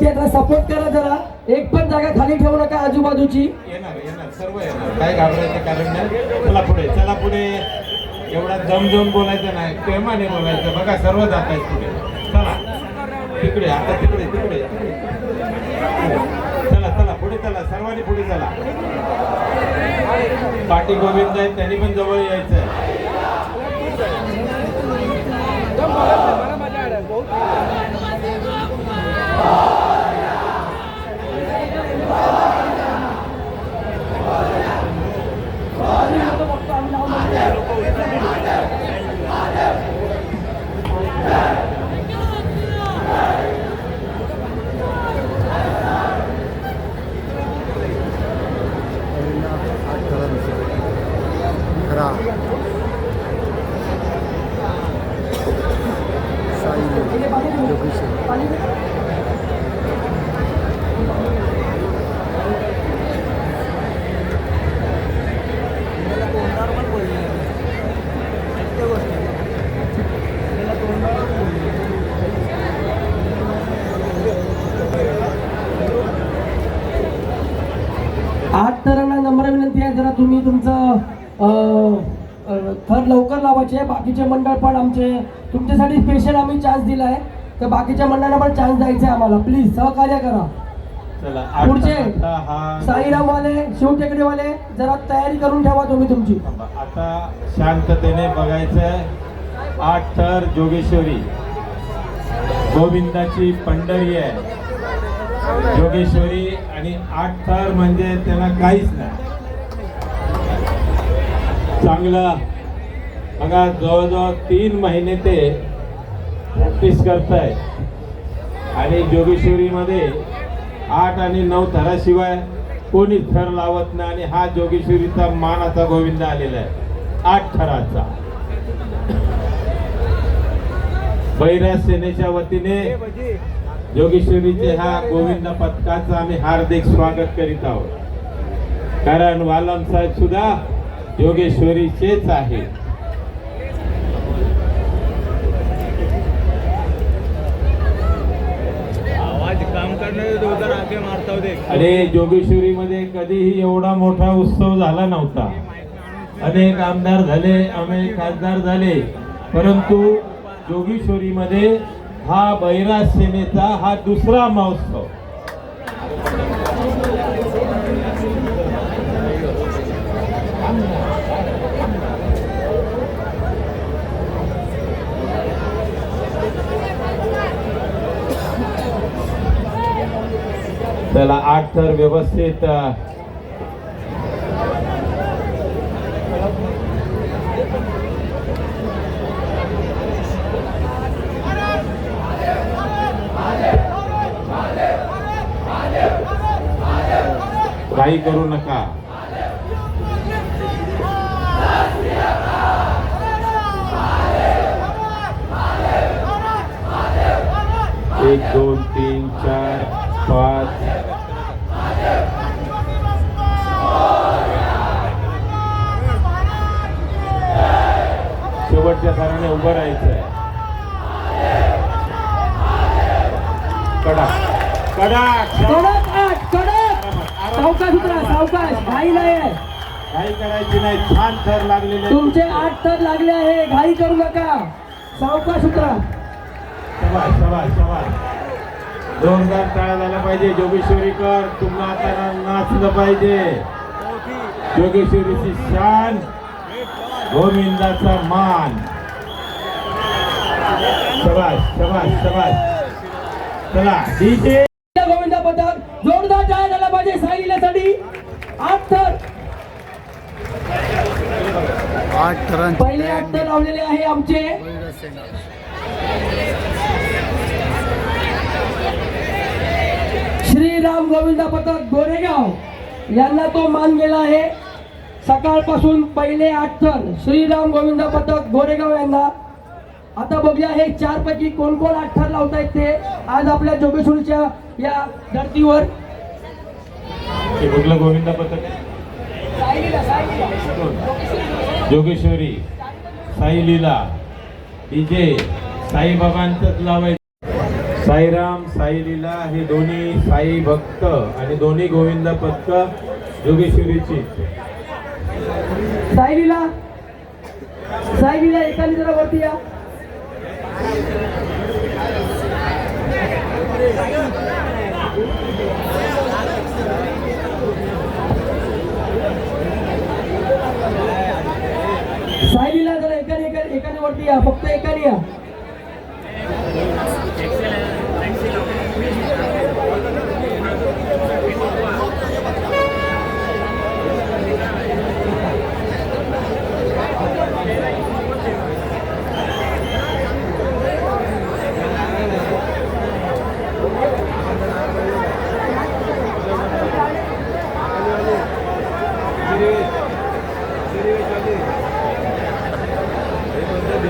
विनंती यांना सपोर्ट करा जरा. एक पण जागा खाली ठेवू नका आजूबाजूची. येणार येणार सर्व येणार. काय घाबरायचं कारण नाही. चला पुढे चला पुढे. एवढा जमजम बोलायचं नाही प्रेमाने बोलायचं. बघा सर्व जात आहेत पुढे. चला. तिकडे आता तिकडे तिकडे. चला चला पुढे चला. सर्वांनी पुढे चला. पाटी गोविंद आहेत त्यांनी पण जवळ यायचं खरा साई योगेश्वर आठ तरांना नम्र विनंती आहे जरा तुम्ही तुमचं थर लवकर लावायचे बाकीचे मंडळ पण आमचे तुमच्यासाठी स्पेशल आम्ही चान्स दिलाय तर बाकीच्या मंडळांना पण चान्स द्यायचा आहे आम्हाला. प्लीज सहकार्य करा. पुढचे साईरामवाले शिवटेकडीवाले जरा तयारी करून ठेवा तुम्ही तुमची. आता शांततेने बघायचं आठ थर जोगेश्वरी. गोविंदाची पंढरी आहे. जोगेश्वरी आणि आठ थर म्हणजे त्याला काहीच नाही. चांगलं. बघा जवळजवळ तीन महिने ते प्रॅक्टिस करताय. आणि जोगेश्वरीमध्ये आठ आणि नऊ थराशिवाय कोणीच थर लावत नाही आणि हा जोगेश्वरीचा मानाचा गोविंद आलेला आहे. आठ थराचा. बैरा सेनेच्या वतीने जोगेश्वरीचे हा गोविंद पथकाचं आम्ही हार्दिक स्वागत करीत आहोत. कारण वालम साहेब सुद्धा योगेश्वरीचेच आहे. होते. आणि जोगेश्वरीमध्ये कधीही एवढा मोठा उत्सव झाला नव्हता. अनेक आमदार झाले अनेक खासदार झाले. परंतु जोगेश्वरीमध्ये हा बैराज सेनेचा हा दुसरा महोत्सव. आठ तर व्यवस्थित काही करू नका. एक दोन तीन चार. शेवटच्या थराने उभं राहायचंय. कडा कडा कडक आठ कडक. सावकाश उतरा सावकाश. घाई नाही आहे. काही करायची नाही. छान थर लागलेले आहेत. तुमचे आठ तर लागले आहे. घाई करू नका. सावकाश उतरा. शबाश शबाश शबाश जोरदार टाळा झाला पाहिजे. जोगेश्वरीकर तुम्हाला आता नाचलं पाहिजे. जोगेश्वरीची शान. गोविंदाचा मान. शबाश शबाश शबाश चला डीजे गोविंदा पथक जोरदार टाळ्या झाला पाहिजे साईलीलासाठी आठ तर आठ थरांची पहिले आठ तर लावलेले आहे आमचे. श्रीराम गोविंदा पथक गोरेगाव. यांना तो मान गेला आहे. सकाळपासून पहिले आठ श्रीराम गोविंद पथक गोरेगाव यांना. आता बघूया हे चार पैकी कोण कोण आठ थर लावतायत ते. आज आपल्या जोगेश्वरीच्या या धर्तीवर. कुठलं गोविंदा पथक जोगेश्वरी साई लीला डीजे साईबाबांचंच लावायचं. साईराम साई लीला हे दोन्ही साई भक्त आणि दोन्ही गोविंद पथक जोगेश्वरीची सायलीला. सायलीला एकाने जरा वरती या. सायलीला जरा एकाने एकाने एकाने वरती या. फक्त एकाने या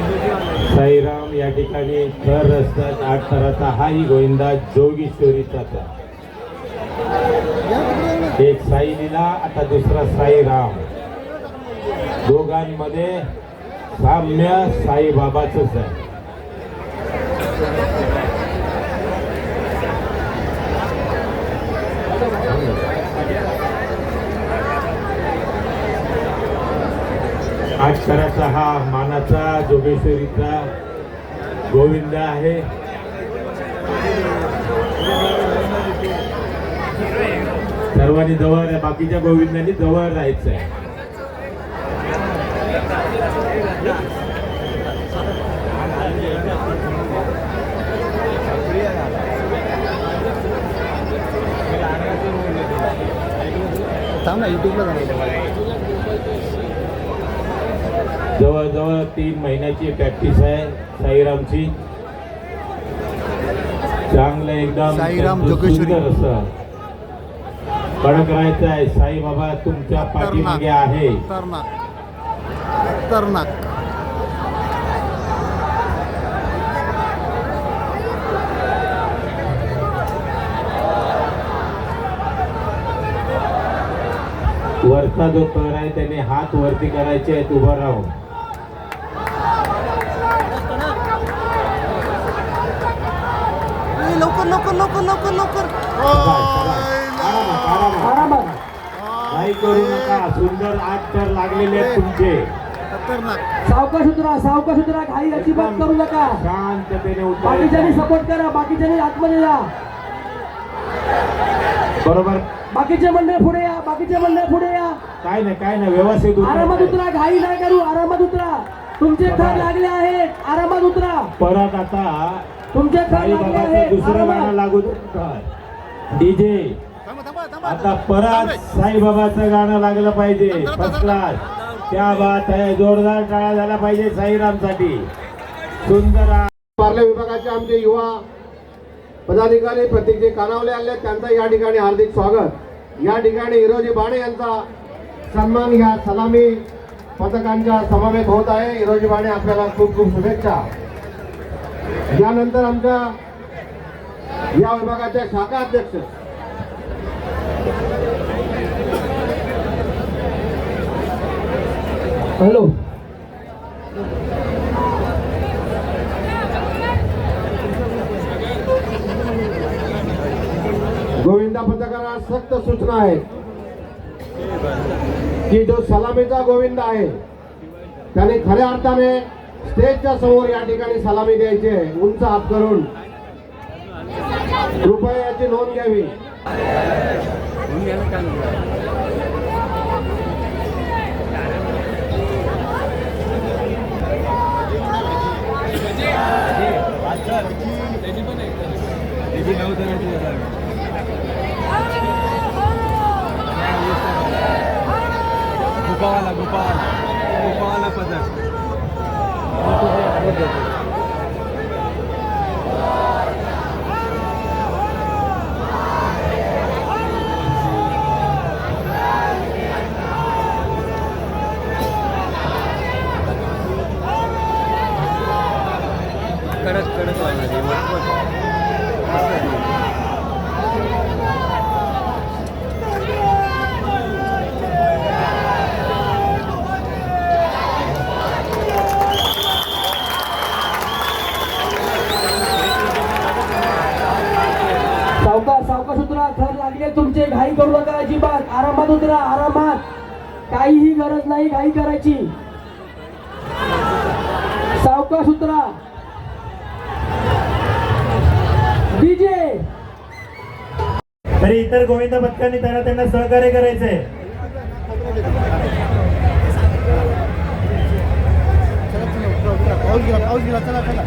साईराम या ठिकाणी दर रस्त्यात आठ थराचा हाही गोविंदा जोगेश्वरीचा एक साई लिला आता दुसरा साई राम. दोघांमध्ये साम्य साईबाबाच आहे. अक्षराचा हा मानाचा जोगेश्वरीचा गोविंद आहे. सर्वांनी जवळ बाकीच्या गोविंदांनी जवळ राहायचं आहे जवळजवळ तीन महिन्याची प्रॅक्टिस आहे साईरामची. चांगलं एकदम साईराम जोगेश्वरी. असं. कडक राहायचं आहे साईबाबा तुमच्या पाठीमागे आहे. तरनाक तरनाक वरचा जो तर आहे त्याने हात वरती करायचे आहेत उभं राहून. लवकर लवकर लवकर लवकर लवकर. काही करू नका सुंदर आठ तर लागलेले आहेत तुमचे खतरनाक सावकाश उतरा सावकाश उतरा घाई अजिबात करू नका शांततेने बाकीच्यांनी सपोर्ट करा बाकीच्यांनी आतमध्ये या बरोबर. बाकीचे मंडळ पुढे या बाकीचे मंडळ पुढे या. काय नाही काय नाही व्यवस्थित आरामात उतरायचं. उतरा घाई नाही करू आरामात उतरा. तुमचे थर लागले आहेत आरामात उतरा. परत आता तुमचे साईबाबाचं आहेत दुसरं गाणं लागू डीजे. थांबा थांबा थांबा. आता परत साईबाबाचं गाणं लागलं पाहिजे. फर्स्ट क्लास त्या बात आहे जोरदार टाळा झाला पाहिजे साईरामसाठी. सुंदर पार्ले विभागाचे आमचे युवा पदाधिकारी प्रतीकजी कानावले आले त्यांचं या ठिकाणी हार्दिक स्वागत. या ठिकाणी हिरोजी बाणे यांचा सन्मान या सलामी पथकांच्या समावेश होत आहे. हिरोजी बाणे आपल्याला खूप खूप शुभेच्छा. यानंतर आमच्या या विभागाचे शाखा अध्यक्ष. हॅलो. गोविंदा पथकाला सक्त सूचना आहे की जो सलामीचा गोविंद आहे त्याने खऱ्या अर्थाने स्टेजच्या समोर या ठिकाणी सलामी द्यायची आहे उंच हात करून कृपया याची नोंद घ्यावी Yeah नऊ जणांची झाला गुपावाला गुपावाला गुपावाला पदक कडक कडक लागणार सावकाश उतरा लागले तुमचे घाई करू नका अजिबात. आरामात उतरा आरामात. काहीही गरज नाही घाई करायची. सावकाश उतरा. डीजे. तरी इतर गोविंद पथकांनी त्यांना त्यांना सहकार्य करायचंय. पाऊस गेला पाऊस गेला. चला.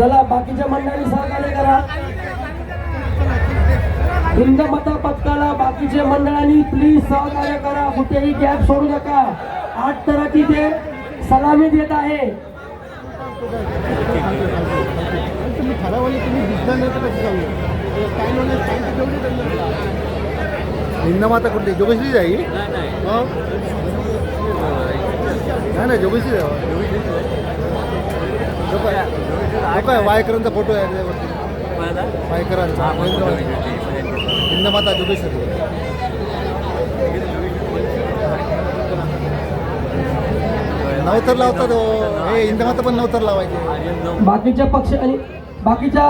चला बाकीच्या मंडळी सहकार्य करा. हिंद मता पथकाला बाकीच्या मंडळांनी प्लीज सहकार्य करा. कुठेही गॅप सोडू नका. आठ तराची ते सलामी देत आहे. हिंदमाता कुठली? जोगेश्री जाई? नाही नाही. हो. जोगेश्री जाऊ काय वायकरांचा फोटो आहे त्याच्यावरती वायकरांचा. हिंदमाता जोगेश्वरी. नवतर लावतात हो. हे हिंदमाता पण नवतर लावायचे. बाकीच्या पक्ष आणि बाकीच्या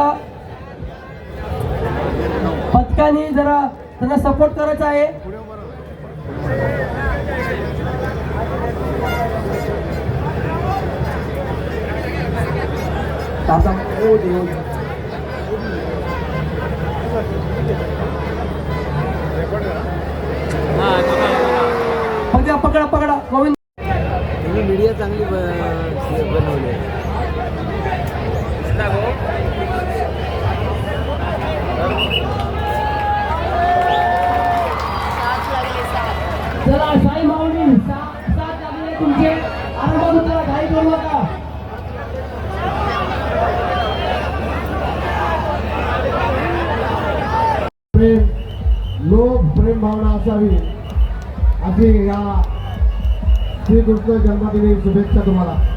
पथकाने जरा त्यांना सपोर्ट करायचा आहे. दादा, ओ देव. पकडा पकडा पकडा गोविंद तुम्ही मीडिया चांगली बनवली. चला साई माऊली सात लागले तुमचे आरामात उतरा घाई करू नका भावना असावी. अशी या श्रीकृष्ण जन्मदिनी शुभेच्छा तुम्हाला.